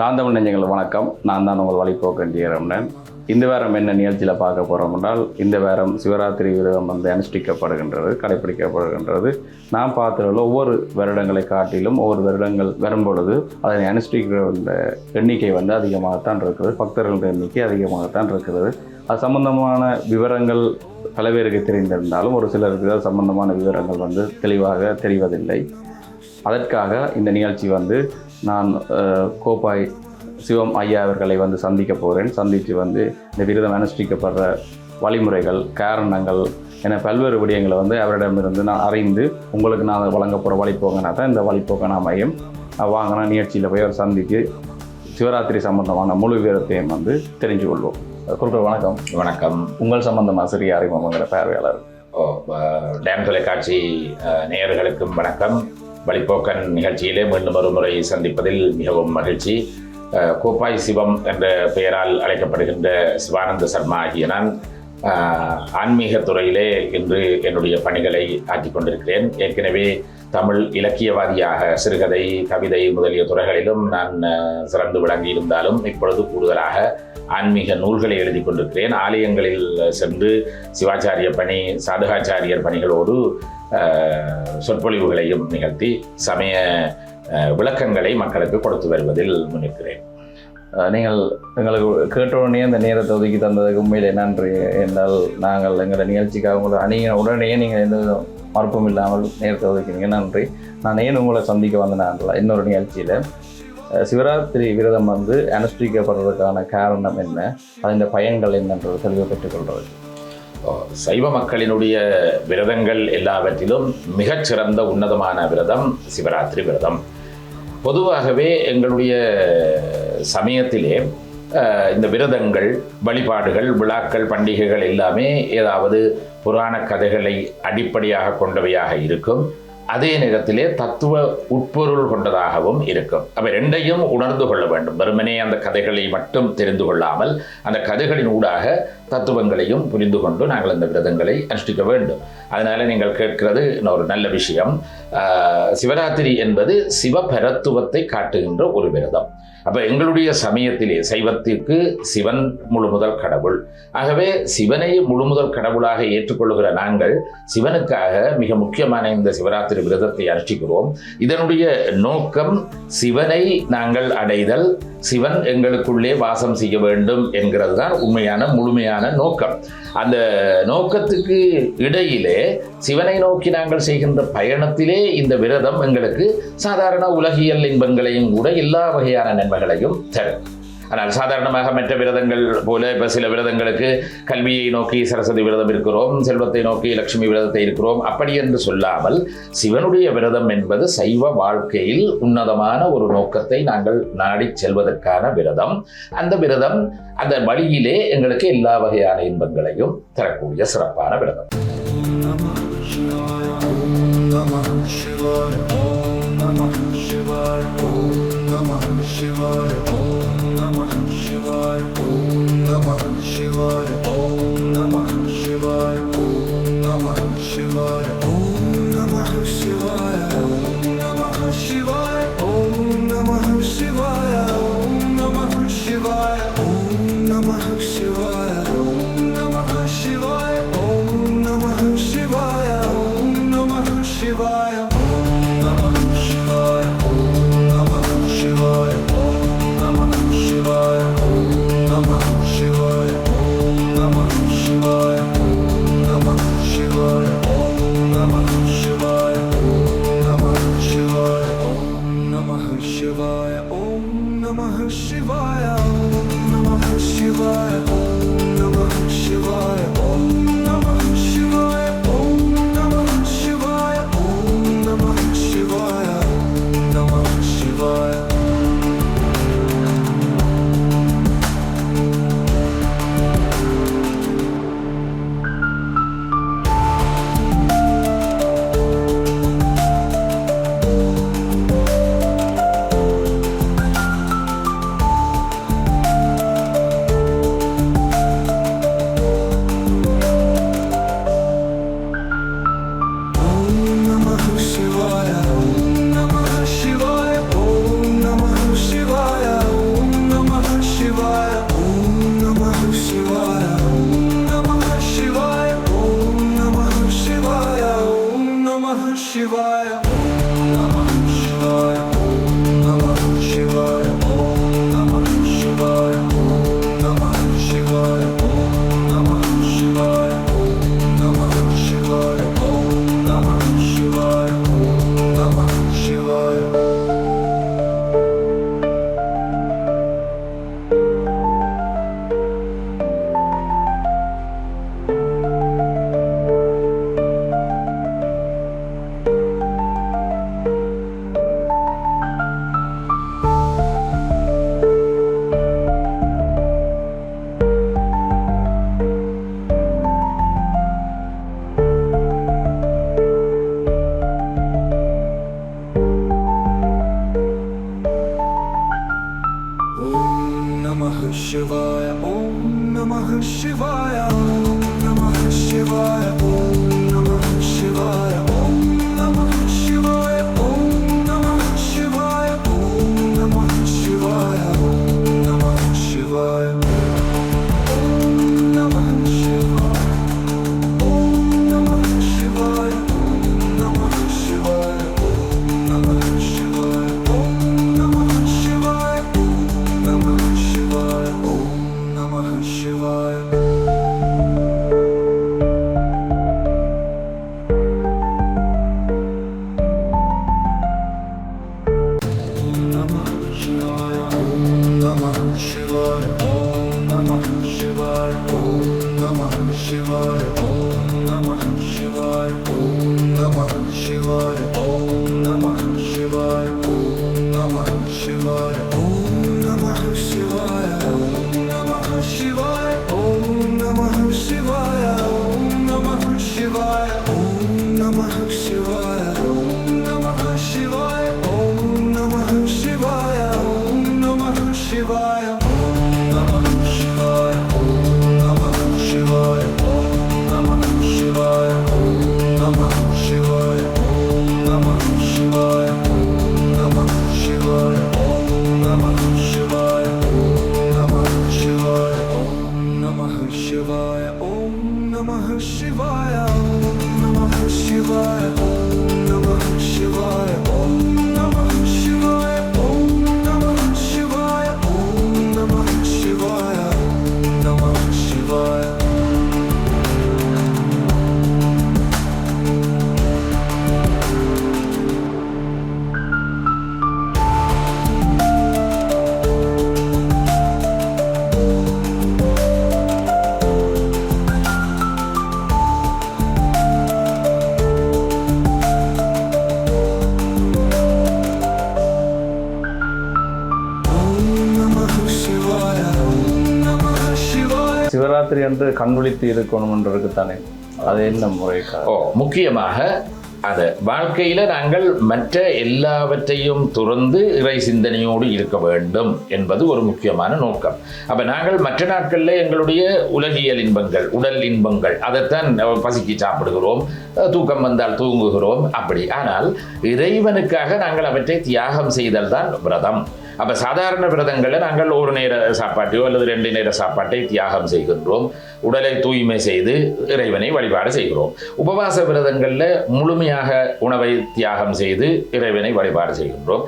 ராந்தமிழ் நெஞ்சங்கள் வணக்கம். நான் தான் உங்கள் வழிபோக்கன் ரமணன். இந்த வாரம் என்ன நிகழ்ச்சியில் பார்க்க போகிறோம் என்றால் இந்த வாரம் சிவராத்திரி விரதம் வந்து அனுஷ்டிக்கப்படுகின்றது கடைப்பிடிக்கப்படுகின்றது. நாம் பார்த்துள்ள ஒவ்வொரு வருடங்களை காட்டிலும் ஒவ்வொரு வருடங்கள் வரும்பொழுது அதனை அனுஷ்டிக்கிற எண்ணிக்கை வந்து அதிகமாகத்தான் இருக்கிறது பக்தர்களுடைய எண்ணிக்கை அதிகமாகத்தான் இருக்கிறது. அது சம்பந்தமான விவரங்கள் பல பேருக்கு தெரிந்திருந்தாலும் ஒரு சிலருக்கு அது சம்பந்தமான விவரங்கள் வந்து தெளிவாக தெரிவதில்லை. அதற்காக இந்த நிகழ்ச்சி வந்து நான் அஹ், கோப்பாய் சிவம் ஐயா அவர்களை வந்து சந்திக்க போகிறேன் சந்தித்து வந்து இந்த விரதம் அனுஷ்டிக்கப்படுற வழிமுறைகள் காரணங்கள் என பல்வேறு விடயங்களை வந்து அவரிடமிருந்து நான் அறிந்து உங்களுக்கு நான் வழங்க போகிற வழிபோக்கனா தான் இந்த வழிபோக்கனா மையம். வாங்கின நிகழ்ச்சியில் போய் அவர் சந்தித்து சிவராத்திரி சம்பந்தமான முழு விவரத்தையும் வந்து தெரிஞ்சு கொள்வோம் குருக்கள் வணக்கம். வணக்கம். உங்கள் சம்பந்தமாக சிறிய அறிமுகங்கிற பார்வையாளர். டேம் தொலைக்காட்சி நேயர்களுக்கும் வணக்கம். வழிப்போக்கன் நிகழ்ச்சியிலே மீண்டும் ஒரு முறை சந்திப்பதில் மிகவும் மகிழ்ச்சி. கோப்பாய் சிவம் என்ற பெயரால் அழைக்கப்படுகின்ற சிவானந்த சர்மா ஆகிய நான் ஆன்மீக துறையிலே இன்று என்னுடைய பணிகளை ஆக்கி கொண்டிருக்கிறேன். ஏற்கனவே தமிழ் இலக்கியவாதியாக சிறுகதை கவிதை முதலிய துறைகளிலும் நான் சிறந்து சிறந்து விளங்கியிருந்தாலும் இப்பொழுது கூடுதலாக ஆன்மீக நூல்களை எழுதி கொண்டிருக்கிறேன். ஆலயங்களில் சென்று சிவாச்சாரிய பணி சாதகாச்சாரியர் பணிகளோடு சொற்பொழிவுகளையும் நிகழ்த்தி சமய விளக்கங்களை மக்களுக்கு கொடுத்து வருவதில் முன்னிற்கிறேன். நீங்கள் எங்களுக்கு கேட்டவுடனே அந்த நேரத்தை ஒதுக்கி தந்ததுக்கு உண்மையில் நன்றி. என்றால் நாங்கள் எங்களோட நிகழ்ச்சிக்காக உங்களை அணிய உடனே நீங்கள் எந்த மறுப்பும் இல்லாமல் நேரத்தை ஒதுக்கினீங்க. நன்றி. நான் ஏன் உங்களை சந்திக்க வந்தேன் இன்னொரு நிகழ்ச்சியில் சிவராத்திரி விரதம் வந்து அனுஷ்டிக்கப்படுறதுக்கான காரணம் என்ன? அதன் பயன்கள் என்னன்றது தெளிவு பெற்றுக்கொள்வது சைவ மக்களினுடைய விரதங்கள் எல்லாவற்றிலும் மிகச்சிறந்த உன்னதமான விரதம் சிவராத்திரி விரதம். பொதுவாகவே எங்களுடைய சமயத்திலே இந்த விரதங்கள் வழிபாடுகள் விழாக்கள் பண்டிகைகள் எல்லாமே ஏதாவது புராண கதைகளை அடிப்படையாக கொண்டவையாக இருக்கும். அதே நேரத்திலே தத்துவ உட்பொருள் கொண்டதாகவும் இருக்கும். அவை ரெண்டையும் உணர்ந்து கொள்ள வேண்டும். வெறுமனே அந்த கதைகளை மட்டும் தெரிந்து கொள்ளாமல் அந்த கதைகளின் ஊடாக தத்துவங்களையும் புரிந்து கொண்டு நாங்கள் அந்த விரதங்களை அனுஷ்டிக்க வேண்டும். அதனால் நீங்கள் கேட்கிறது இன்னொரு நல்ல விஷயம். சிவராத்திரி என்பது சிவபரத்துவத்தை காட்டுகின்ற ஒரு விரதம். அப்போ எங்களுடைய சமயத்திலே சைவத்திற்கு சிவன் முழு முதல் கடவுள். ஆகவே சிவனை முழு முதல் கடவுளாக ஏற்றுக்கொள்கிற நாங்கள் சிவனுக்காக மிக முக்கியமான இந்த சிவராத்திரி விரதத்தை அனுஷ்டிக்கிறோம். இதனுடைய நோக்கம் சிவனை நாங்கள் அடைதல் சிவன் எங்களுக்குள்ளே வாசம் செய்ய வேண்டும் என்கிறது தான் உண்மையான முழுமையான நோக்கம். அந்த நோக்கத்துக்கு இடையிலே சிவனை நோக்கி நாங்கள் செய்கின்ற பயணத்திலே இந்த விரதம் எங்களுக்கு சாதாரண உலகியல் இன்பங்களையும் கூட எல்லா வகையான நன்மைகளையும் தரும். ஆனால் சாதாரணமாக மற்ற விரதங்கள் போல இப்போ சில விரதங்களுக்கு கல்வியை நோக்கி சரஸ்வதி விரதம் இருக்கிறோம் செல்வத்தை நோக்கி லட்சுமி விரதத்தை இருக்கிறோம். அப்படி என்று சொல்லாமல் சிவனுடைய விரதம் என்பது சைவ வாழ்க்கையில் உன்னதமான ஒரு நோக்கத்தை நாங்கள் நாடி செல்வதற்கான விரதம். அந்த விரதம் அந்த வழியிலே எங்களுக்கு எல்லா வகையான இன்பங்களையும் தரக்கூடிய சிறப்பான விரதம். Shivaya, took your Shivaya என்று கண்விழித்து கண் என்றதுக்கு தானே அது என்ன முறை ஓ முக்கியமாக அது வாழ்க்கையில் நாங்கள் மற்ற எல்லாவற்றையும் துறந்து இறை சிந்தனையோடு இருக்க வேண்டும் என்பது ஒரு முக்கியமான நோக்கம். அப்போ நாங்கள் மற்ற நாட்களில் எங்களுடைய உலகியல் இன்பங்கள் உடல் இன்பங்கள் அதைத்தான் பசிக்கு சாப்பிடுகிறோம் தூக்கம் வந்தால் தூங்குகிறோம் அப்படி. ஆனால் இறைவனுக்காக நாங்கள் அவற்றை தியாகம் செய்தல் தான் விரதம். அப்ப சாதாரண விரதங்களை நாங்கள் ஒரு நேர சாப்பாட்டையோ அல்லது ரெண்டு நேர சாப்பாட்டை தியாகம் செய்கின்றோம். உடலை தூய்மை செய்து இறைவனை வழிபாடு செய்கிறோம். உபவாச விரதங்களில் முழுமையாக உணவை தியாகம் செய்து இறைவனை வழிபாடு செய்கின்றோம்.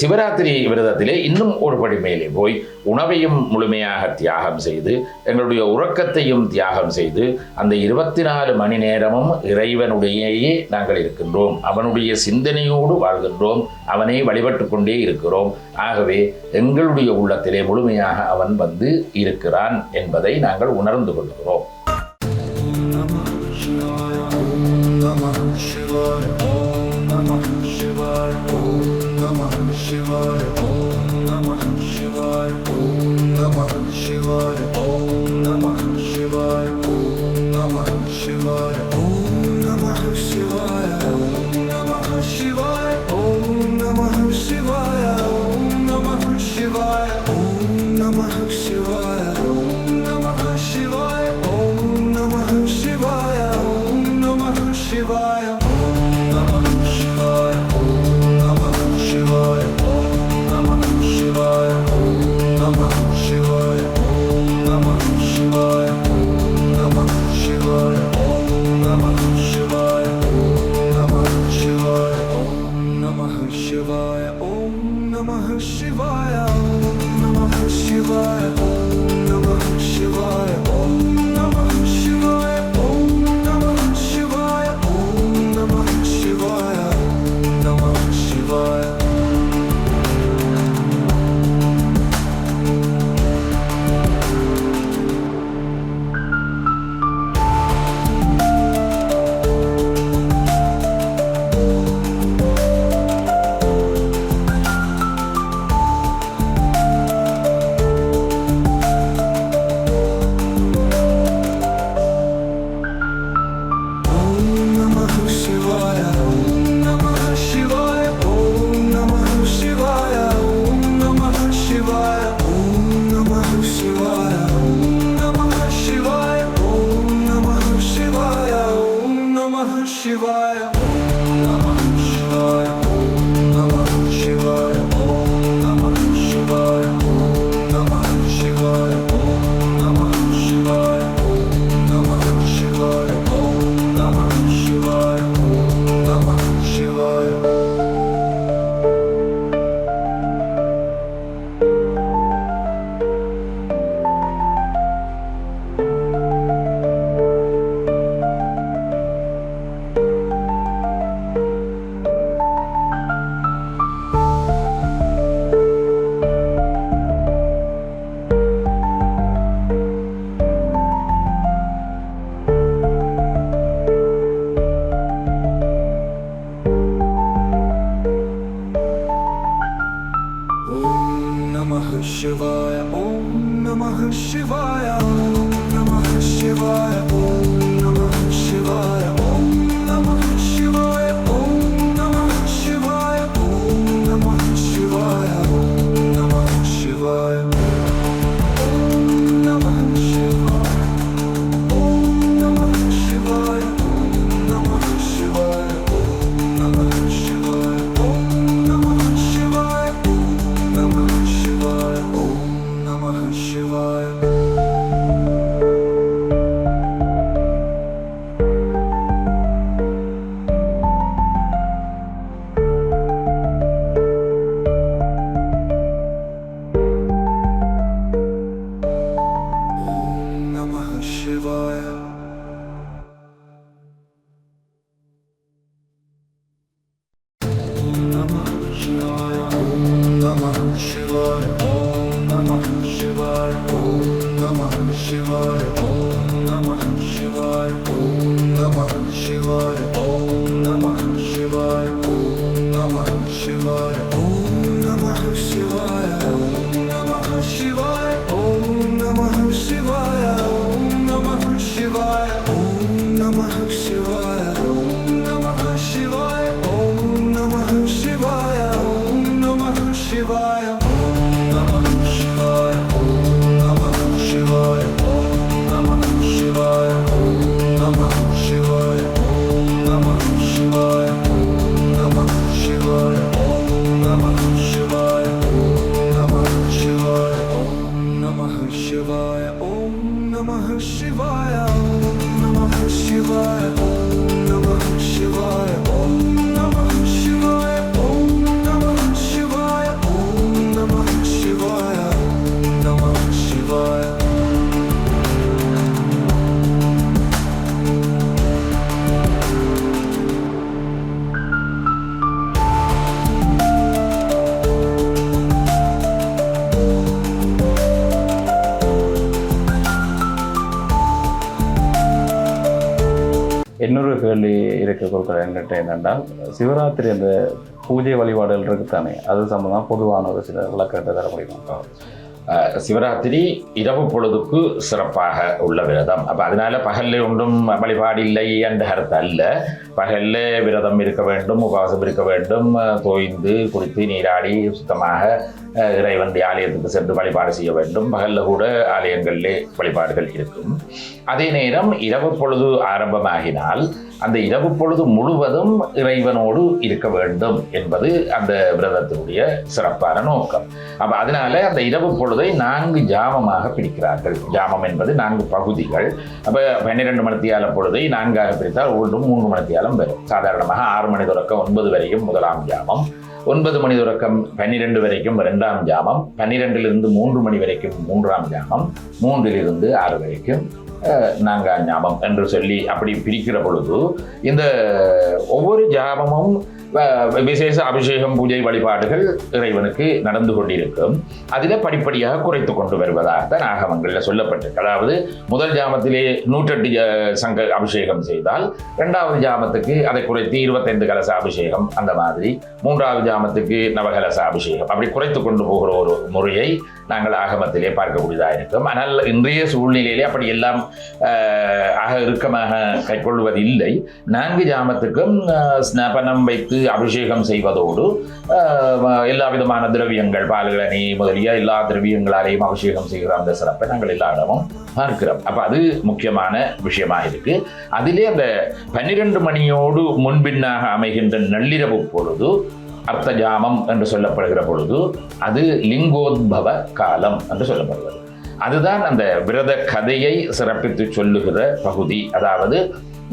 சிவராத்திரி விரதத்திலே இன்னும் ஒரு படி மேலே போய் உணவையும் முழுமையாக தியாகம் செய்து எங்களுடைய உறக்கத்தையும் தியாகம் செய்து அந்த இருபத்தி நாலு மணி நேரமும் இறைவனுடையே நாங்கள் இருக்கின்றோம். அவனுடைய சிந்தனையோடு வாழ்கின்றோம். அவனை வழிபட்டு கொண்டே இருக்கிறோம். ஆகவே எங்களுடைய உள்ளத்திலே முழுமையாக அவன் வந்து இருக்கிறான் என்பதை நாங்கள் உணர்ந்து கொள்கிறோம் の「Boy. you would. இன்னொரு கேள்வி இருக்க கொடுக்குற என்கிட்ட என்னென்றால் சிவராத்திரி அந்த பூஜை வழிபாடுகள் இருக்கு தானே அது சம்மந்தம் பொதுவான ஒரு சில விளக்கத்தை தர முடியுமா? சிவராத்திரி இரவு பொழுதுக்கு சிறப்பாக உள்ள விரதம். அப்போ அதனால பகலில் ஒன்றும் வழிபாடு இல்லை என்ற கருத்து அல்ல. பகலில் விரதம் இருக்க வேண்டும் உபவாசம் இருக்க வேண்டும் தோய்ந்து குளித்து நீராடி சுத்தமாக அஹ், இறைவன் ஆலயத்துக்கு சென்று வழிபாடு செய்ய வேண்டும். பகல்ல கூட ஆலயங்களிலே வழிபாடுகள் இருக்கும். அதே நேரம் இரவு பொழுது ஆரம்பமாகினால் அந்த இரவு பொழுது முழுவதும் இறைவனோடு இருக்க வேண்டும் என்பது அந்த விரதத்தினுடைய சிறப்பான நோக்கம். அப்போ அதனால அந்த இரவு பொழுதை நான்கு ஜாமமாக பிரிக்கிறார்கள் ஜாமம் என்பது நான்கு பகுதிகள். அப்போ பன்னிரெண்டு மணித்தியால பொழுதை நான்காக பிரித்தால் ஒன்றும் மூன்று மணித்தியாலம் வரும். சாதாரணமாக ஆறு மணி தொடக்கம் ஒன்பது வரையும் முதலாம் ஜாமம். ஒன்பது மணி தொடக்கம் பன்னிரெண்டு வரைக்கும் ரெண்டாம் ஜாமம் பன்னிரெண்டிலிருந்து மூன்று மணி வரைக்கும் மூன்றாம் ஜாமம் மூன்றிலிருந்து ஆறு வரைக்கும் அஹ், நான்காம் என்று சொல்லி அப்படி பிரிக்கிற பொழுது இந்த ஒவ்வொரு ஜாபமும் விசேஷ அபிஷேகம் பூஜை வழிபாடுகள் இறைவனுக்கு நடந்து கொண்டிருக்கும். அதில் படிப்படியாக குறைத்து கொண்டு வருவதாக ஆகமங்களில் சொல்லப்பட்டிருக்கு. அதாவது முதல் ஜாமத்திலே நூற்றெட்டு சங்க அபிஷேகம் செய்தால் ரெண்டாவது ஜாமத்துக்கு அதை குறைத்து இருபத்தைந்து கலச அபிஷேகம் அந்த மாதிரி. மூன்றாவது ஜாமத்துக்கு நவகலச அபிஷேகம். அப்படி குறைத்து கொண்டு போகிற ஒரு முறையை நாங்கள் ஆகமத்திலே பார்க்கக்கூடியதாக இருக்கும். ஆனால் இன்றைய சூழ்நிலையிலே அப்படி எல்லாம் ஆக இறுக்கமாக கைக்கொள்வதில்லை. நான்கு ஜாமத்துக்கும் ஸ்நாபனம் வைத்து அபிஷேகம் செய்வதோடு எல்லா விதமான திரவியங்கள் பால்களனி முதலிய எல்லா திரவியங்களாலேயும் அபிஷேகம் செய்கிற அந்த சிறப்பை நாங்கள் எல்லா இடமும் பார்க்கிறோம். அப்போ அது முக்கியமான விஷயமாக இருக்கு. அதிலே அந்த பன்னிரெண்டு மணியோடு முன்பின்னாக அமைகின்ற நள்ளிரவு பொழுது அர்த்த ஜாமம் என்று சொல்லப்படுகிற பொழுது அது லிங்கோத்பவ காலம் என்று சொல்லப்படுகிறது. அதுதான் அந்த விரத கதையை சிறப்பித்து சொல்லுகிற பகுதி. அதாவது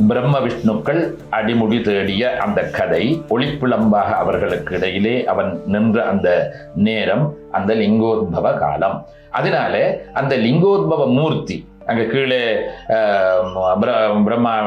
பிரம்ம விஷ்ணுக்கள் அடிமுடி தேடிய அந்த கதை ஒளிப்பிளம்பாக அவர்களுக்கு இடையிலே அவன் நின்ற அந்த நேரம் அந்த லிங்கோத்பவ காலம். அதனால அந்த லிங்கோத்பவ மூர்த்தி அங்கே கீழே பிர- பிரம்மா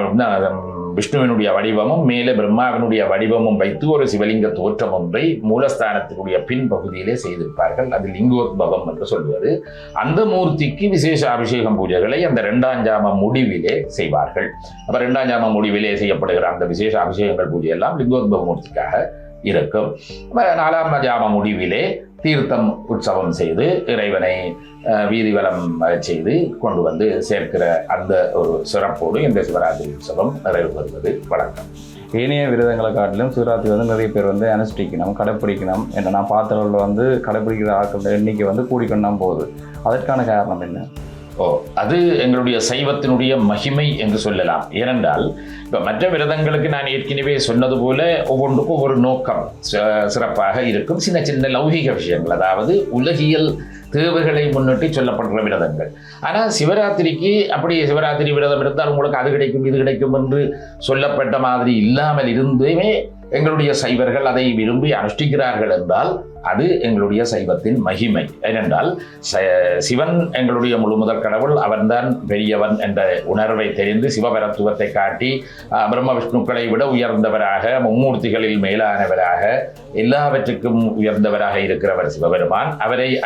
விஷ்ணுவினுடைய வடிவமும் மேலே பிரம்மாவினுடைய வடிவமும் வைத்து ஒரு சிவலிங்க தோற்றம் ஒன்றை மூலஸ்தானத்தினுடைய பின்பகுதியிலே செய்திருப்பார்கள். அது லிங்கோத்பவம் என்று சொல்வது. அந்த மூர்த்திக்கு விசேஷ அபிஷேகம் பூஜைகளை அந்த ரெண்டாம் ஜாம முடிவிலே செய்வார்கள். அப்போ ரெண்டாம் ஜாம முடிவிலே செய்யப்படுகிற அந்த விசேஷ அபிஷேகங்கள் பூஜை எல்லாம் லிங்கோத்பவ மூர்த்திக்காக இருக்கும். நாலாம் ஜாம முடிவிலே தீர்த்தம் உற்சவம் செய்து இறைவனை வீதி வீதிவலம் செய்து கொண்டு வந்து சேர்க்கிற அந்த ஒரு சிறப்போடு இந்த சிவராத்திரி உற்சவம் நிறைவு பெறுவது. வழக்கம் ஏனைய விரதங்களை காட்டிலும் சிவராத்திரி வந்து நிறைய பேர் வந்து அனுஷ்டிக்கணும் கடைப்பிடிக்கணும் என்ன நான் பார்த்தவர்கள் வந்து கடைப்பிடிக்கிற ஆட்கள் எண்ணிக்கை வந்து கூடிக்கொண்டு போகுது. அதற்கான காரணம் என்ன? ஓ அது எங்களுடைய சைவத்தினுடைய மகிமை என்று சொல்லலாம். ஏனென்றால் இப்போ மற்ற விரதங்களுக்கு நான் ஏற்கனவே சொன்னது போல ஒவ்வொன்றுக்கும் ஒவ்வொரு நோக்கம் சிறப்பாக இருக்கும். சின்ன சின்ன லௌகிக விஷயங்கள் அதாவது உலகியல் தேவைகளை முன்னிட்டு சொல்லப்படுற விரதங்கள். ஆனால் சிவராத்திரிக்கு அப்படி சிவராத்திரி விரதம் இருந்தால் உங்களுக்கு அது கிடைக்கும் இது கிடைக்கும் என்று சொல்லப்பட்ட மாதிரி இல்லாமல் இருந்துமே எங்களுடைய சைவர்கள் அதை விரும்பி அனுஷ்டிக்கிறார்கள் என்றால் அது எங்களுடைய சைவத்தின் மகிமை. ஏனென்றால் ச- சிவன் எங்களுடைய முழு முதற் கடவுள் அவன்தான் பெரியவன் என்ற உணர்வை தெரிந்து சிவபரத்துவத்தை காட்டி பிரம்ம விஷ்ணுக்களை விட உயர்ந்தவராக மும்மூர்த்திகளில் மேலானவராக எல்லாவற்றுக்கும் உயர்ந்தவராக இருக்கிறவர் சிவபெருமான். அவரை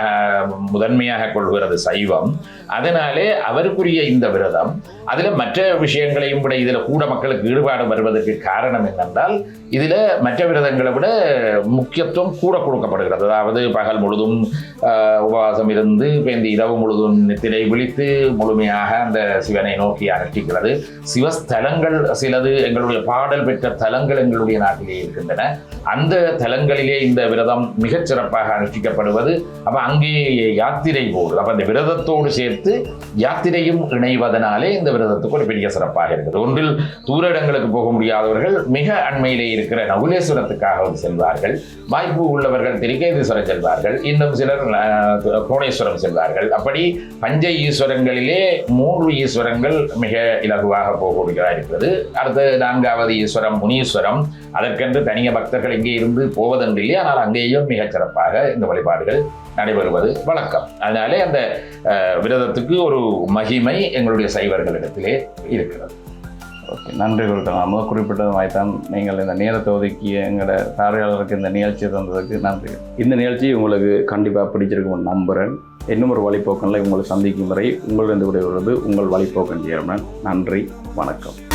முதன்மையாக கொள்கிறது சைவம். அதனாலே அவருக்குரிய இந்த விரதம் அதில் மற்ற விஷயங்களையும் விட இதில் கூட மக்களுக்கு ஈடுபாடு வருவதற்கு காரணம் என்னென்றால் இதில் மற்ற விரதங்களை விட முக்கியத்துவம் கூட கொடுக்கப்படுகிறது. அதாவது பகல் முழுதும் உபவாசம் இருந்து இந்த இரவு முழுதும் நித்திரை விழித்து முழுமையாக அந்த சிவனை நோக்கி அனுஷ்டிக்கிறது சிவஸ்தலங்கள் சிலது எங்களுடைய பாடல் பெற்ற தலங்கள் எங்களுடைய நாட்டிலே இருக்கின்றன. அந்த தலங்களிலே இந்த விரதம் மிகச் சிறப்பாக அனுஷ்டிக்கப்படுவது அப்போ அங்கே யாத்திரை போடு அப்போ அந்த விரதத்தோடு சேர்த்து யாத்திரையும் இணைவதனாலே இந்த விரதத்துக்கு ஒரு பெரிய சிறப்பாக இருக்குது. ஒன்றில் தூர இடங்களுக்கு போக முடியாதவர்கள் மிக அண்மையிலே இருக்கிற நகுலேஸ்வரத்துக்காக செல்வார்கள். வாய்ப்பு உள்ளவர்கள் திருக்கேதீஸ்வரம் செல்வார்கள். இன்னும் சிலர் புவனேஸ்வரம் செல்வார்கள். அப்படி பஞ்ச ஈஸ்வரங்களிலே மூன்று ஈஸ்வரங்கள் மிக இலகுவாக போகக்கூடியதாக இருக்கிறது அடுத்து நான்காவது ஈஸ்வரம் முனீஸ்வரம். அதற்கென்று தனிய பக்தர்கள் இங்கே இருந்து போவதென்றில்லை. ஆனால் அங்கேயும் மிகச் சிறப்பாக இந்த வழிபாடுகள் நடைபெறுவது வழக்கம். அதனாலே அந்த விரதத்துக்கு ஒரு மகிமை எங்களுடைய சைவர்களிடத்திலே இருக்கிறது. ஓகே நன்றி கொடுத்தோம் நம்ம குறிப்பிட்டது மாதிரி தான் நீங்கள் இந்த நேரத்தை ஒதுக்கி எங்களோட பார்வையாளருக்கு இந்த நிகழ்ச்சி தந்ததுக்கு நன்றி. இந்த நிகழ்ச்சி உங்களுக்கு கண்டிப்பாக பிடிச்சிருக்கும் நம்புகிறேன் இன்னும் ஒரு வழிபோக்கனில் உங்களை சந்திக்கும் வரை உங்களிடம் விடைபெறுவது உங்கள் வழிபோக்கன் ஜெயரமன் நன்றி வணக்கம்.